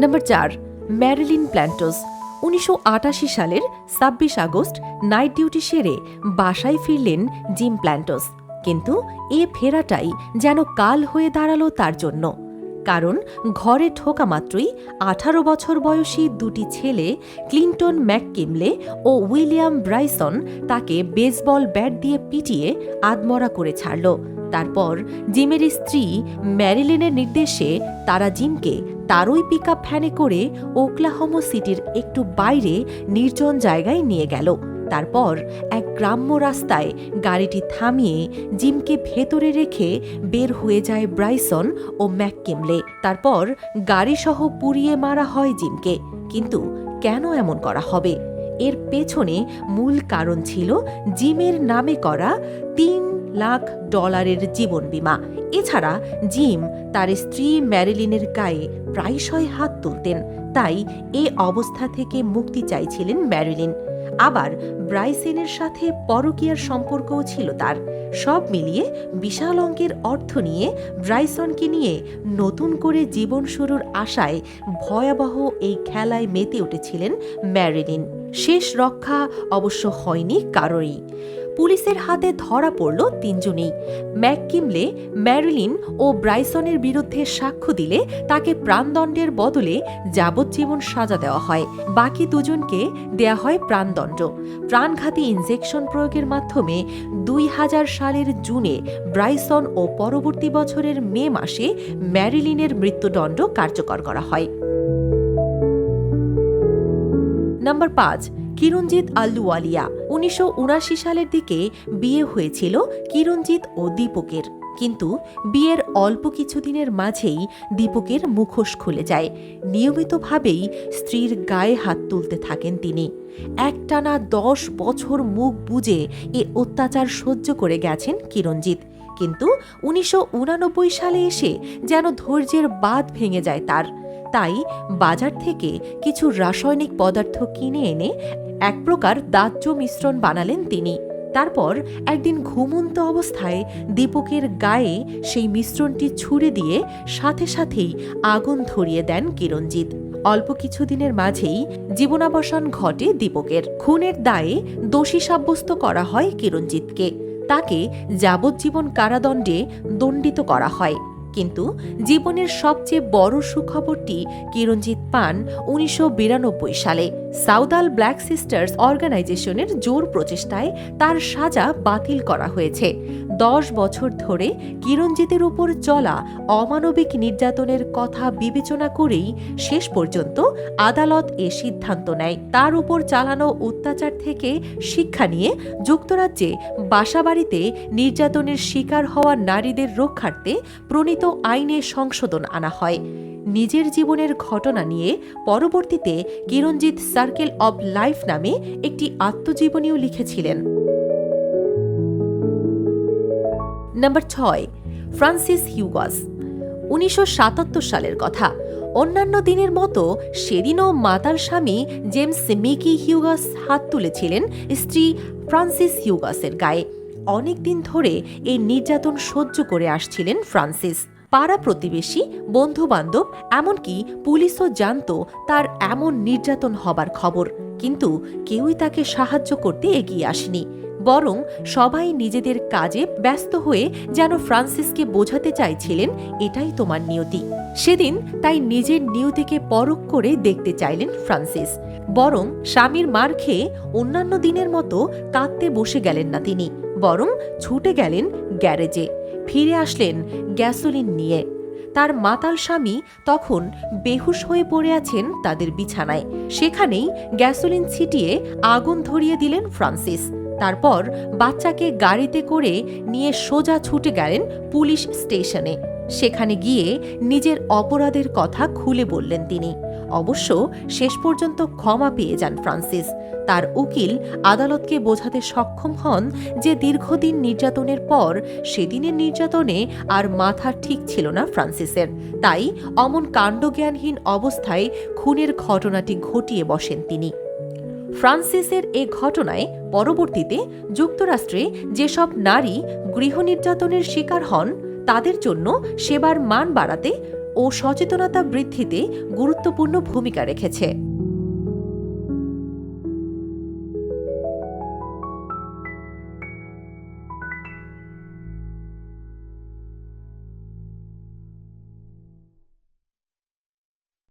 নম্বর চার ম্যারিলিন প্ল্যান্টোস উনিশশো আটাশি সালের ছাব্বিশ আগস্ট নাইট ডিউটি সেরে বাসায় ফিরলেন জিম প্ল্যান্টোস। কিন্তু এ ফেরাটাই যেন কাল হয়ে দাঁড়াল তার জন্য। কারণ ঘরে ঢোকা মাত্রই আঠারো বছর বয়সী দুটি ছেলে, ক্লিন্টন ম্যাককিমলে ও উইলিয়াম ব্রাইসন, তাকে বেসবল ব্যাট দিয়ে পিটিয়ে আদমরা করে ছাড়ল। তারপর জিমের স্ত্রী ম্যারিলিনের নির্দেশে তারা জিমকে তারই পিক আপ ভ্যানে করে ওকলাহোমো সিটির একটু বাইরে নির্জন জায়গায় নিয়ে গেল। তারপর এক গ্রাম্য রাস্তায় গাড়িটি থামিয়ে জিমকে ভেতরে রেখে বের হয়ে যায় ব্রাইসন ও ম্যাককিমলে। তারপর গাড়িসহ পুড়িয়ে মারা হয় জিমকে। কিন্তু কেন এমন করা হবে? এর পেছনে মূল কারণ ছিল জিমের নামে করা তিন লাখ ডলারের জীবন বীমা। এছাড়া জিম তার স্ত্রী ম্যারিলিনের গায়ে প্রায়শই হাত তুলতেন, তাই এ অবস্থা থেকে মুক্তি চাইছিলেন ম্যারিলিন। আবার ব্রাইসেনের সাথে পরকীয়ার সম্পর্কও ছিল তার। সব মিলিয়ে বিশাল অঙ্কের অর্থ নিয়ে ব্রাইসনকে নিয়ে নতুন করে জীবন শুরুর আশায় ভয়াবহ এই খেলায় মেতে উঠেছিলেন ম্যারিলিন। শেষ রক্ষা অবশ্য হয়নি কারোরই। পুলিশের হাতে ধরা পড়ল তিনজনেই। ম্যাক কিমলে ম্যারিলিন ও ব্রাইসনের বিরুদ্ধে সাক্ষ্য দিলে তাকে প্রাণদণ্ডের বদলে যাবজ্জীবন সাজা দেওয়া হয়। বাকি দুজনকে দেয়া হয় প্রাণদণ্ড। প্রাণঘাতী ইনজেকশন প্রয়োগের মাধ্যমে দুই হাজার সালের জুনে ব্রাইসন ও পরবর্তী বছরের মে মাসে ম্যারিলিনের মৃত্যুদণ্ড কার্যকর করা হয়। নাম্বার পাঁচ কিরণজিৎ আল্লুওয়ালিয়া উনিশশো সালের দিকে বিয়ে হয়েছিল কিরণজিৎ ও দীপকের। কিন্তু বিয়ের অল্প কিছুদিনের মাঝেই দীপকের মুখোশ খুলে যায়। নিয়মিতভাবেই স্ত্রীর গায়ে হাত তুলতে থাকেন তিনি। একটানা দশ বছর মুখ বুজে এ অত্যাচার সহ্য করে গেছেন কিরণজিৎ। কিন্তু উনিশশো সালে এসে যেন ধৈর্যের বাঁধ ভেঙে যায় তার। তাই বাজার থেকে কিছু রাসায়নিক পদার্থ কিনে এনে এক প্রকার দাহ্য মিশ্রণ বানালেন তিনি। তারপর একদিন ঘুমন্ত অবস্থায় দীপকের গায়ে সেই মিশ্রণটি ছুড়ে দিয়ে সাথে সাথেই আগুন ধরিয়ে দেন কিরণজিৎ। অল্প কিছুদিনের মাঝেই জীবনাবসান ঘটে দীপকের। খুনের দায়ে দোষী সাব্যস্ত করা হয় কিরণজিৎকে। তাকে যাবজ্জীবন কারাদণ্ডে দণ্ডিত করা হয়। কিন্তু জীবনের সবচেয়ে বড় সুখবরটি কিরঞ্জিত পান উনিশশো বিরানব্বই সালে। সাউদাল ব্ল্যাক সিস্টার্স অর্গানাইজেশনের জোর প্রচেষ্টায় তার সাজা বাতিল করা হয়েছে। দশ বছর ধরে কিরণজিতের উপর চলা অমানবিক নির্যাতনের কথা বিবেচনা করেই শেষ পর্যন্ত আদালত এ সিদ্ধান্ত নেয়। তার উপর চালানো অত্যাচার থেকে শিক্ষা নিয়ে যুক্তরাজ্যে বাসাবাড়িতে নির্যাতনের শিকার হওয়া নারীদের রক্ষার্থে প্রণীত আইনে সংশোধন আনা হয়। নিজের জীবনের ঘটনা নিয়ে পরবর্তীতে কিরণজিৎ সার্কেল অব লাইফ নামে একটি আত্মজীবনীও লিখেছিলেন। নাম্বার ছয়, ফ্রান্সিস হিউগাস। উনিশশো সাতাত্তর সালের কথা। অন্যান্য দিনের মতো সেদিনও মাতার স্বামী জেমস মিকি হিউগাস হাত তুলেছিলেন স্ত্রী ফ্রান্সিস হিউগাসের গায়ে। অনেকদিন ধরে এই নির্যাতন সহ্য করে আসছিলেন ফ্রান্সিস। পাড়া প্রতিবেশী বন্ধু বান্ধব এমনকি পুলিশও জানত তার এমন নির্যাতন হবার খবর। কিন্তু কেউই তাকে সাহায্য করতে এগিয়ে আসেনি। বরং সবাই নিজেদের কাজে ব্যস্ত হয়ে যেন ফ্রান্সিসকে বোঝাতে চাইছিলেন, এটাই তোমার নিয়তি। সেদিন তাই নিজের নিয়তিকে পরখ করে দেখতে চাইলেন ফ্রান্সিস। বরং স্বামীর মার খেয়ে অন্যান্য দিনের মতো কাঁদতে বসে গেলেন না তিনি। বরং ছুটে গেলেন গ্যারেজে। ফিরে আসলেন গ্যাসোলিন নিয়ে। তার মাতাল স্বামী তখন বেহুশ হয়ে পড়ে আছেন তাদের বিছানায়। সেখানেই গ্যাসোলিন ছিটিয়ে আগুন ধরিয়ে দিলেন ফ্রান্সিস। তারপর বাচ্চাকে গাড়িতে করে নিয়ে সোজা ছুটে গেলেন পুলিশ স্টেশনে। সেখানে গিয়ে নিজের অপরাধের কথা খুলে বললেন তিনি। অবশ্য শেষ পর্যন্ত ক্ষমা পেয়ে যান ফ্রান্সিস। তার উকিল আদালতকে বোঝাতে সক্ষম হন যে দীর্ঘদিন নির্যাতনের পর সেদিনের নির্যাতনে আর মাথা ঠিক ছিল না ফ্রান্সিসের। তাই অমন কাণ্ডজ্ঞানহীন অবস্থায় খুনের ঘটনাটি ঘটিয়ে বসেন তিনি। ফ্রান্সিসের এ ঘটনায় পরবর্তীতে যুক্তরাষ্ট্রে যেসব নারী গৃহ নির্যাতনের শিকার হন, তাদের জন্য সেবার মান বাড়াতে ও সচেতনতা বৃদ্ধিতে গুরুত্বপূর্ণ ভূমিকা রেখেছে।